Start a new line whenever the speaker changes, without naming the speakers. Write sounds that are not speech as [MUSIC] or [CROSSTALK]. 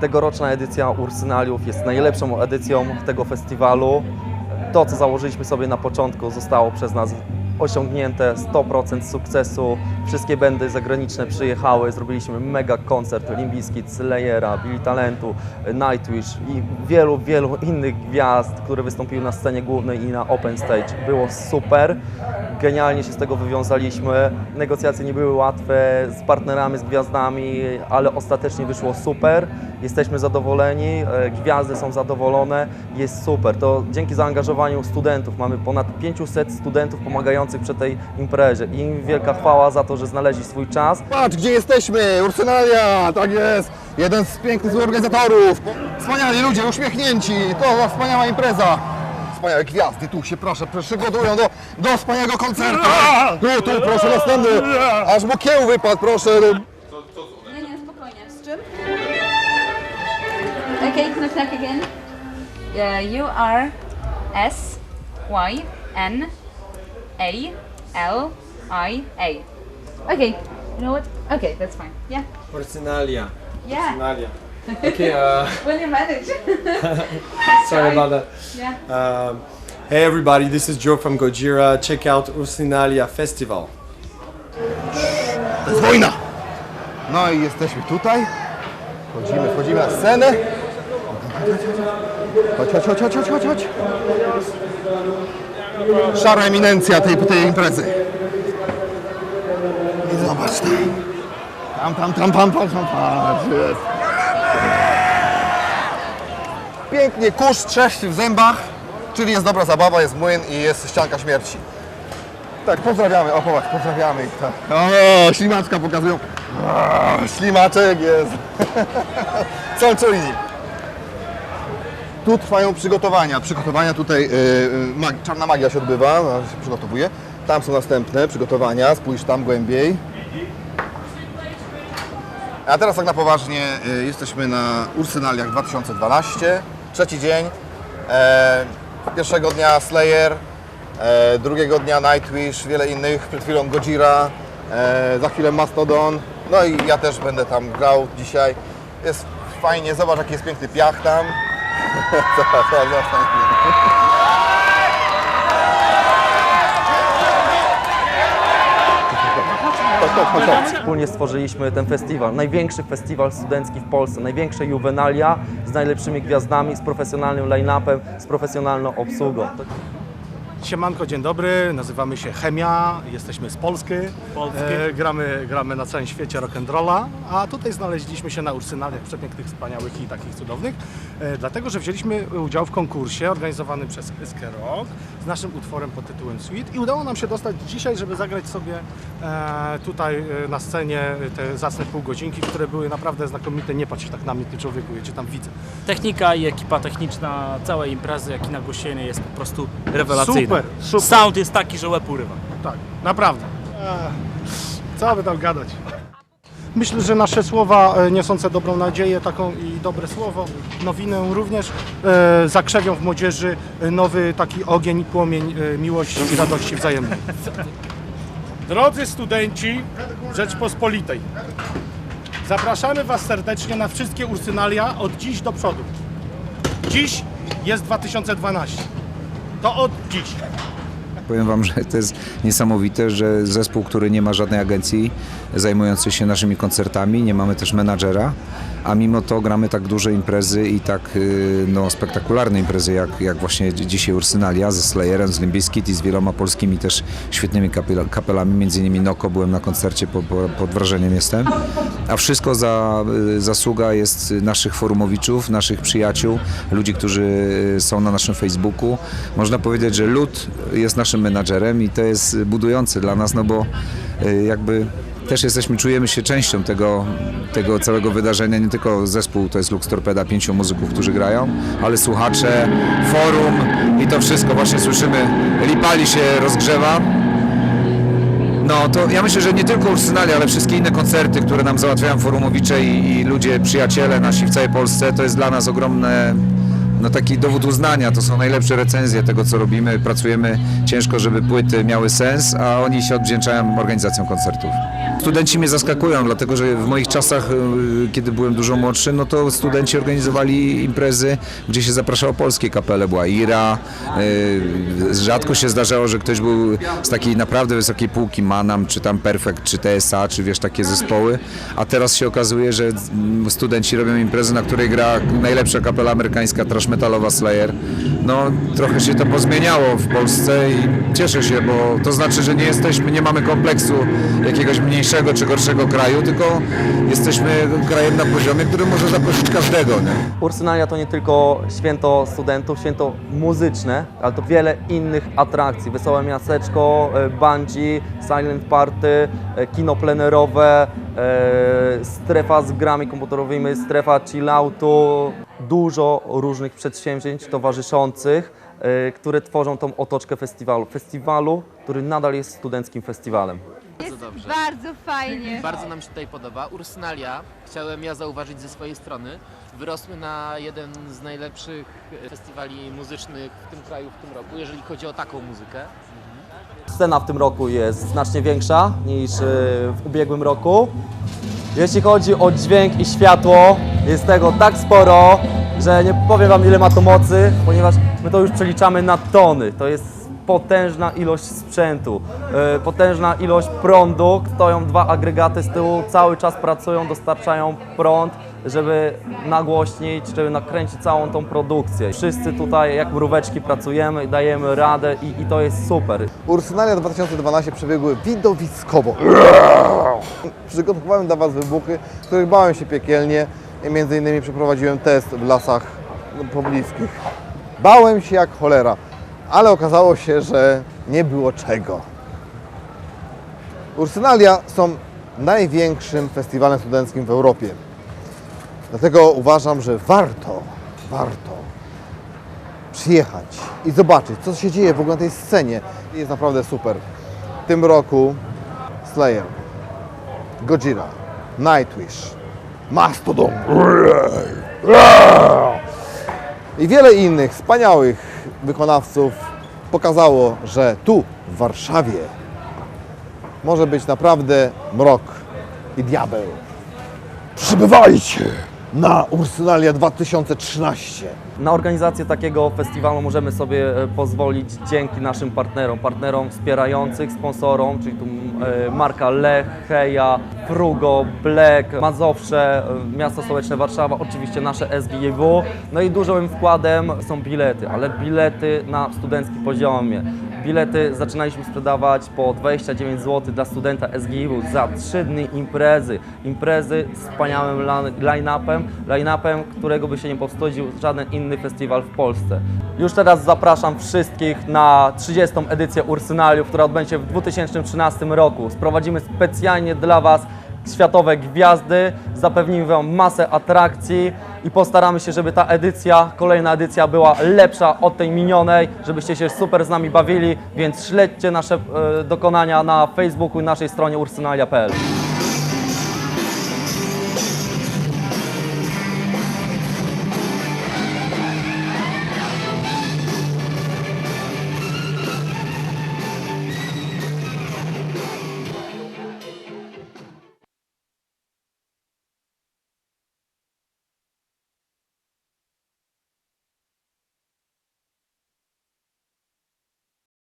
Tegoroczna edycja Ursynaliów jest najlepszą edycją tego festiwalu. To, co założyliśmy sobie na początku, zostało przez nas osiągnięte 100% sukcesu. Wszystkie bandy zagraniczne przyjechały, zrobiliśmy mega koncert Limbiskit, Slayera, Billy Talentu, Nightwish i wielu, wielu innych gwiazd, które wystąpiły na scenie głównej i na open stage. Było super. Genialnie się z tego wywiązaliśmy. Negocjacje nie były łatwe z partnerami, z gwiazdami, ale ostatecznie wyszło super. Jesteśmy zadowoleni, e, gwiazdy są zadowolone, jest super. To dzięki zaangażowaniu studentów mamy ponad 500 studentów pomagających przy tej imprezie. I im wielka chwała za to, że znaleźli swój czas.
Patrz, gdzie jesteśmy! Ursynalia, tak jest! Jeden z pięknych organizatorów. Wspaniali ludzie, uśmiechnięci. To była wspaniała impreza. Wspaniałe gwiazdy, tu się proszę, przygotują do, do wspaniałego koncertu. Tu, tu, proszę, następny. Aż mu kieł wypadł, proszę.
Nie, nie, spokojnie. Z czym? Okay, knock knock again. Uh, you are S Y N A L I A. Okay, you know what? Okay, that's fine. Yeah.
Originalia.
Yeah.
Originalia. [LAUGHS] Okay, uh,
Will you manage? [LAUGHS]
sorry about that.
Yeah.
Um, hey everybody, this is Joe from Gojira. Check out Ursinalia Festival.
To jest wojna. No i jesteśmy tutaj. Wchodzimy, wchodzimy na scenę. Chodź, chodź, chodź, chodź, chodź, chodź, chodź. Szara eminencja tej, tej imprezy. I zobacz tam. Tam, tam, tam, tam, tam, tam, jest. Pięknie kurz trzeszczy w zębach, czyli jest dobra zabawa, jest młyn i jest ścianka śmierci. Tak, pozdrawiamy, o popatrz, pozdrawiamy ich, tak. O, ślimaczka pokazują. O, ślimaczek jest. [LAUGHS] Są czujni. Tu trwają przygotowania. Przygotowania tutaj, yy, yy, mag- czarna magia się odbywa, się przygotowuje. Tam są następne przygotowania, spójrz tam głębiej. A teraz tak na poważnie, y, jesteśmy na Ursynaliach 2012, trzeci dzień. Pierwszego dnia Slayer, drugiego dnia Nightwish, wiele innych, przed chwilą Gojira, za chwilę Mastodon. No i ja też będę tam grał dzisiaj. Jest fajnie, zobacz jaki jest piękny piach tam. Chodź, chodź, chodź.
Wspólnie stworzyliśmy ten festiwal, największy festiwal studencki w Polsce, największe juwenalia z najlepszymi gwiazdami, z profesjonalnym line-upem, z profesjonalną obsługą.
Siemanko, dzień dobry, nazywamy się Chemia, jesteśmy z Polski, e, gramy, gramy na całym świecie rock'n'rolla, a tutaj znaleźliśmy się na Ursynaliach przepięknych, wspaniałych i takich cudownych, e, dlatego, że wzięliśmy udział w konkursie organizowanym przez Eskę Rock z naszym utworem pod tytułem Sweet. I udało nam się dostać dzisiaj, żeby zagrać sobie e, tutaj e, na scenie te zacne półgodzinki, które były naprawdę znakomite, nie patrz tak na mnie, ty człowieku, ja cię tam widzę.
Technika i ekipa techniczna całej imprezy, jak i nagłośnienie jest po prostu rewelacyjne.
Super, super.
Sound jest taki, że łeb urywa.
Tak, naprawdę. Co by tam gadać? Myślę, że nasze słowa e, niosące dobrą nadzieję taką i dobre słowo, nowinę również, e, zakrzewią w młodzieży e, nowy taki ogień i płomień e, miłości i radości wzajemnej. Drodzy studenci Rzeczpospolitej, zapraszamy Was serdecznie na wszystkie ursynalia od dziś do przodu. Dziś jest 2012. To od dziś.
Powiem Wam, że to jest niesamowite, że zespół, który nie ma żadnej agencji zajmującej się naszymi koncertami, nie mamy też menadżera, a mimo to gramy tak duże imprezy i tak y, no, spektakularne imprezy, jak, jak właśnie dzisiaj Ursynalia ze Slayerem, z Limbiskit i z wieloma polskimi też świetnymi kapela- kapelami, między innymi Noko, byłem na koncercie, po, po, pod wrażeniem jestem. A wszystko za, y, zasługa jest naszych forumowiczów, naszych przyjaciół, ludzi, którzy y, są na naszym Facebooku. Można powiedzieć, że lud jest naszym menadżerem i to jest budujące dla nas, no bo jakby też jesteśmy, czujemy się częścią tego, tego całego wydarzenia. Nie tylko zespół to jest Lux Torpeda, pięciu muzyków, którzy grają, ale słuchacze, forum i to wszystko. Właśnie słyszymy, Lipali się rozgrzewa. No to ja myślę, że nie tylko Ursynali, ale wszystkie inne koncerty, które nam załatwiają forumowicze i, i ludzie, przyjaciele nasi w całej Polsce, to jest dla nas ogromne, no taki dowód uznania, to są najlepsze recenzje tego, co robimy. Pracujemy ciężko, żeby płyty miały sens, a oni się odwdzięczają organizacją koncertów. Studenci mnie zaskakują, dlatego że w moich czasach, y, kiedy byłem dużo młodszy, no to studenci organizowali imprezy, gdzie się zapraszało polskie kapele, była Ira. y, Rzadko się zdarzało, że ktoś był z takiej naprawdę wysokiej półki, Manam, czy tam Perfect, czy TSA, czy wiesz, takie zespoły. A teraz się okazuje, że studenci robią imprezę, na której gra najlepsza kapela amerykańska, trash metalowa Slayer. No, trochę się to pozmieniało w Polsce i cieszę się, bo to znaczy, że nie jesteśmy, nie mamy kompleksu jakiegoś mniejszego czy gorszego kraju, tylko jesteśmy krajem na poziomie, który może zaprosić każdego. Nie?
Ursynalia to nie tylko święto studentów, święto muzyczne, ale to wiele innych atrakcji. Wesołe miasteczko, e, bungee, silent party, e, kino plenerowe, e, strefa z grami komputerowymi, strefa chilloutu. Dużo różnych przedsięwzięć towarzyszących, e, które tworzą tą otoczkę festiwalu. Festiwalu, który nadal jest studenckim festiwalem.
Bardzo dobrze.
Bardzo fajnie.
Bardzo nam się tutaj podoba. Ursynalia, chciałem ja zauważyć ze swojej strony, wyrosły na jeden z najlepszych festiwali muzycznych w tym kraju w tym roku, jeżeli chodzi o taką muzykę.
Scena w tym roku jest znacznie większa niż e, w ubiegłym roku. Jeśli chodzi o dźwięk i światło, jest tego tak sporo, że nie powiem Wam ile ma to mocy, ponieważ my to już przeliczamy na tony. To jest potężna ilość sprzętu, e, potężna ilość prądu. Stoją dwa agregaty z tyłu, cały czas pracują, dostarczają prąd, żeby nagłośnić, żeby nakręcić całą tą produkcję. Wszyscy tutaj jak mróweczki pracujemy, dajemy radę i, i to jest super.
Ursynalia 2012 przebiegły widowiskowo. Przygotowałem dla Was wybuchy, których bałem się piekielnie. Między innymi przeprowadziłem test w lasach pobliskich. Bałem się jak cholera, ale okazało się, że nie było czego. Ursynalia są największym festiwalem studenckim w Europie. Dlatego uważam, że warto, warto przyjechać i zobaczyć, co się dzieje w ogóle na tej scenie. Jest naprawdę super. W tym roku Slayer, Gojira, Nightwish, Mastodon i wiele innych wspaniałych wykonawców pokazało, że tu w Warszawie może być naprawdę mrok i diabeł. Przybywajcie na Ursynalia 2013.
Na organizację takiego festiwalu możemy sobie e, pozwolić dzięki naszym partnerom, partnerom wspierających, sponsorom, czyli tu e, marka Lech, Heja, Frugo, Black, Mazowsze, e, Miasto Stołeczne Warszawa, oczywiście nasze SGIW. No i dużym wkładem są bilety, ale bilety na studenckim poziomie. Bilety zaczynaliśmy sprzedawać po 29 zł dla studenta SGIW za 3 dni imprezy. Imprezy z wspaniałym line-upem, line-upem, którego by się nie powstydził żaden inny festiwal w Polsce. Już teraz zapraszam wszystkich na 30. edycję Ursynaliów, która odbędzie się w 2013 roku. Sprowadzimy specjalnie dla Was światowe gwiazdy, zapewnimy Wam masę atrakcji i postaramy się, żeby ta edycja, kolejna edycja była lepsza od tej minionej, żebyście się super z nami bawili, więc śledźcie nasze e, dokonania na Facebooku i naszej stronie ursynalia.pl.